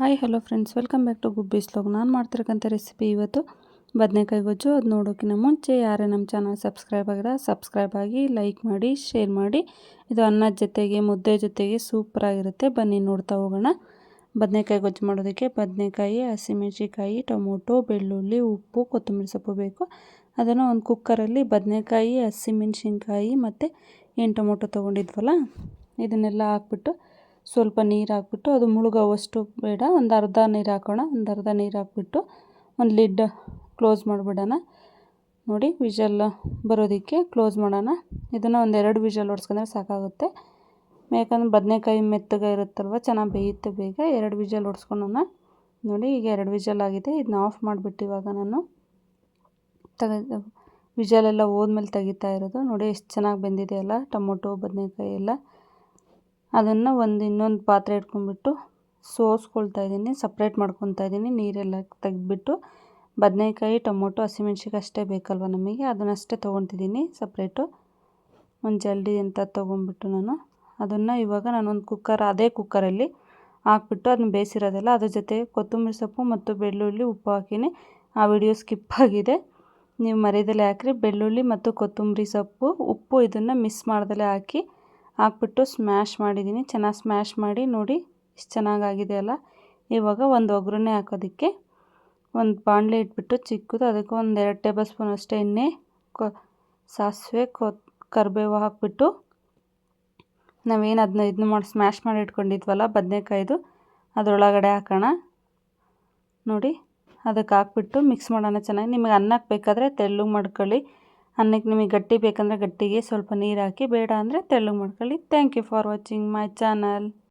Hi hello friends welcome back to Gubbi vlog ನಾನು ಮಾಡ್ತಿರಕ್ಕಂಥ recipe ಇವತ್ತು ಬದನೆಕಾಯಿ ಗೊಜ್ಜು. ಅದು ನೋಡೋಕ್ಕಿಂತ ಮುಂಚೆ ಯಾರೇ ನಮ್ಮ ಚಾನಲ್ ಸಬ್ಸ್ಕ್ರೈಬ್ ಆಗಿರ ಸಬ್ಸ್ಕ್ರೈಬ್ ಆಗಿ ಲೈಕ್ ಮಾಡಿ ಶೇರ್ ಮಾಡಿ. ಇದು ಅನ್ನದ ಜೊತೆಗೆ, ಮುದ್ದೆ ಜೊತೆಗೆ ಸೂಪರಾಗಿರುತ್ತೆ ಬನ್ನಿ ನೋಡ್ತಾ ಹೋಗೋಣ. ಬದನೆಕಾಯಿ ಗೊಜ್ಜು ಮಾಡೋದಕ್ಕೆ ಬದನೆಕಾಯಿ ಹಸಿಮೆಣ್ಸಿಕಾಯಿ ಟೊಮೊಟೊ, ಬೆಳ್ಳುಳ್ಳಿ, ಉಪ್ಪು, ಕೊತ್ತಂಬರಿ ಸೊಪ್ಪು ಬೇಕು. ಅದನ್ನು ಒಂದು ಕುಕ್ಕರಲ್ಲಿ ಬದನೆಕಾಯಿ, ಹಸಿಮೆಣ್ಸಿನ್ಕಾಯಿ ಮತ್ತು ಏನು ಟೊಮೊಟೊ ತೊಗೊಂಡಿದ್ವಲ್ಲ, ಇದನ್ನೆಲ್ಲ ಹಾಕ್ಬಿಟ್ಟು ಸ್ವಲ್ಪ ನೀರು ಹಾಕ್ಬಿಟ್ಟು ಅದು ಮುಳುಗೋವಷ್ಟು ಬೇಡ. ಒಂದು ಅರ್ಧ ನೀರು ಹಾಕೋಣ. ಒಂದು ಅರ್ಧ ನೀರು ಹಾಕ್ಬಿಟ್ಟು ಒಂದು ಲಿಡ್ ಕ್ಲೋಸ್ ಮಾಡಿಬಿಡೋಣ. ನೋಡಿ, ವಿಷಲ್ ಬರೋದಕ್ಕೆ ಕ್ಲೋಸ್ ಮಾಡೋಣ. ಇದನ್ನು ಒಂದು ಎರಡು ವಿಷಲ್ ಹೊಡ್ಸ್ಕೊಂಡ್ರೆ ಸಾಕಾಗುತ್ತೆ. ಯಾಕಂದ್ರೆ ಬದನೆಕಾಯಿ ಮೆತ್ತಗೆ ಇರುತ್ತಲ್ವ, ಚೆನ್ನಾಗಿ ಬೇಯುತ್ತೆ ಬೇಗ. ಎರಡು ವಿಜಲ್ ಹೊಡ್ಸ್ಕೊಳೋಣ. ನೋಡಿ, ಈಗ ಎರಡು ವಿಷಲ್ ಆಗಿದೆ. ಇದನ್ನ ಆಫ್ ಮಾಡಿಬಿಟ್ಟು ಇವಾಗ ನಾನು ತೆಗೆ ವಿಷಲೆಲ್ಲ ಹೋದ್ಮೇಲೆ ತೆಗಿತಾ ಇರೋದು. ನೋಡಿ, ಎಷ್ಟು ಚೆನ್ನಾಗಿ ಬೆಂದಿದೆ ಅಲ್ಲ ಟೊಮೊಟೊ, ಬದನೆಕಾಯಿ ಎಲ್ಲ. ಅದನ್ನು ಒಂದು ಇನ್ನೊಂದು ಪಾತ್ರೆ ಇಟ್ಕೊಂಡ್ಬಿಟ್ಟು ಸೋಸ್ಕೊಳ್ತಾ ಇದ್ದೀನಿ ಸಪ್ರೇಟ್ ಮಾಡ್ಕೊತಾ ಇದ್ದೀನಿ, ನೀರೆಲ್ಲ ತೆಗೆದ್ಬಿಟ್ಟು. ಬದನೇಕಾಯಿ, ಟೊಮೊಟೊ ಹಸಿಮೆಣ್ಸಿಗೆ ಅಷ್ಟೇ ಬೇಕಲ್ವ ನಮಗೆ? ಅದನ್ನಷ್ಟೇ ತೊಗೊತಿದ್ದೀನಿ ಸಪ್ರೇಟು ಒಂದು ಜಲ್ಡಿ ಅಂತ ತೊಗೊಂಡ್ಬಿಟ್ಟು ನಾನು. ಅದನ್ನು ಇವಾಗ ನಾನೊಂದು ಕುಕ್ಕರ್ ಅದೇ ಕುಕ್ಕರಲ್ಲಿ ಹಾಕ್ಬಿಟ್ಟು ಅದನ್ನ ಬೇಯಿಸಿರೋದಲ್ಲ. ಅದ್ರ ಜೊತೆ ಕೊತ್ತಂಬರಿ ಸೊಪ್ಪು ಮತ್ತು ಬೆಳ್ಳುಳ್ಳಿ ಉಪ್ಪು ಹಾಕಿನಿ. ಆ ವಿಡಿಯೋ ಸ್ಕಿಪ್ ಆಗಿದೆ. ನೀವು ಮರೆಯದಲ್ಲೇ ಹಾಕ್ರಿ. ಬೆಳ್ಳುಳ್ಳಿ ಮತ್ತು ಕೊತ್ತಂಬರಿ ಸೊಪ್ಪು, ಉಪ್ಪು ಇದನ್ನು ಮಿಸ್ ಮಾಡ್ದಲೇ ಹಾಕಿ. ಹಾಕ್ಬಿಟ್ಟು ಸ್ಮ್ಯಾಶ್ ಮಾಡಿದ್ದೀನಿ ಚೆನ್ನಾಗಿ ಸ್ಮ್ಯಾಶ್ ಮಾಡಿ ನೋಡಿ ಇಷ್ಟು ಚೆನ್ನಾಗಾಗಿದೆ ಅಲ್ಲ. ಇವಾಗ ಒಂದು ಒಗ್ಗರಣೆ ಹಾಕೋದಕ್ಕೆ ಒಂದು ಬಾಣಲೆ ಇಟ್ಬಿಟ್ಟು ಚಿಕ್ಕದು ಅದಕ್ಕೆ ಒಂದು ಎರಡು ಟೇಬಲ್ ಸ್ಪೂನ್ ಅಷ್ಟೇ ಎಣ್ಣೆ, ಕೊ, ಸಾಸಿವೆ, ಕೊ, ಕರಿಬೇವು ಹಾಕ್ಬಿಟ್ಟು ನಾವೇನು ಅದನ್ನ ಇದನ್ನ ಮಾಡಿ ಸ್ಮ್ಯಾಶ್ ಮಾಡಿ ಇಟ್ಕೊಂಡಿದ್ವಲ್ಲ ಬದನೆಕಾಯ್ದು, ಅದರೊಳಗಡೆ ಹಾಕೋಣ. ನೋಡಿ, ಅದಕ್ಕೆ ಹಾಕ್ಬಿಟ್ಟು ಮಿಕ್ಸ್ ಮಾಡೋಣ ಚೆನ್ನಾಗಿ. ನಿಮಗೆ ಅನ್ನಕ್ಕೆ ಬೇಕಾದರೆ ತೆಳ್ಳು ಮಾಡ್ಕೊಳ್ಳಿ. ಅನ್ನಕ್ಕೆ ನಿಮಗೆ ಗಟ್ಟಿ ಬೇಕಂದರೆ ಗಟ್ಟಿಗೆ ಸ್ವಲ್ಪ ನೀರು ಹಾಕಿ, ಬೇಡ ಅಂದರೆ ತೆಳ್ಳಗೆ ಮಾಡ್ಕೊಳ್ಳಿ. Thank you for watching my channel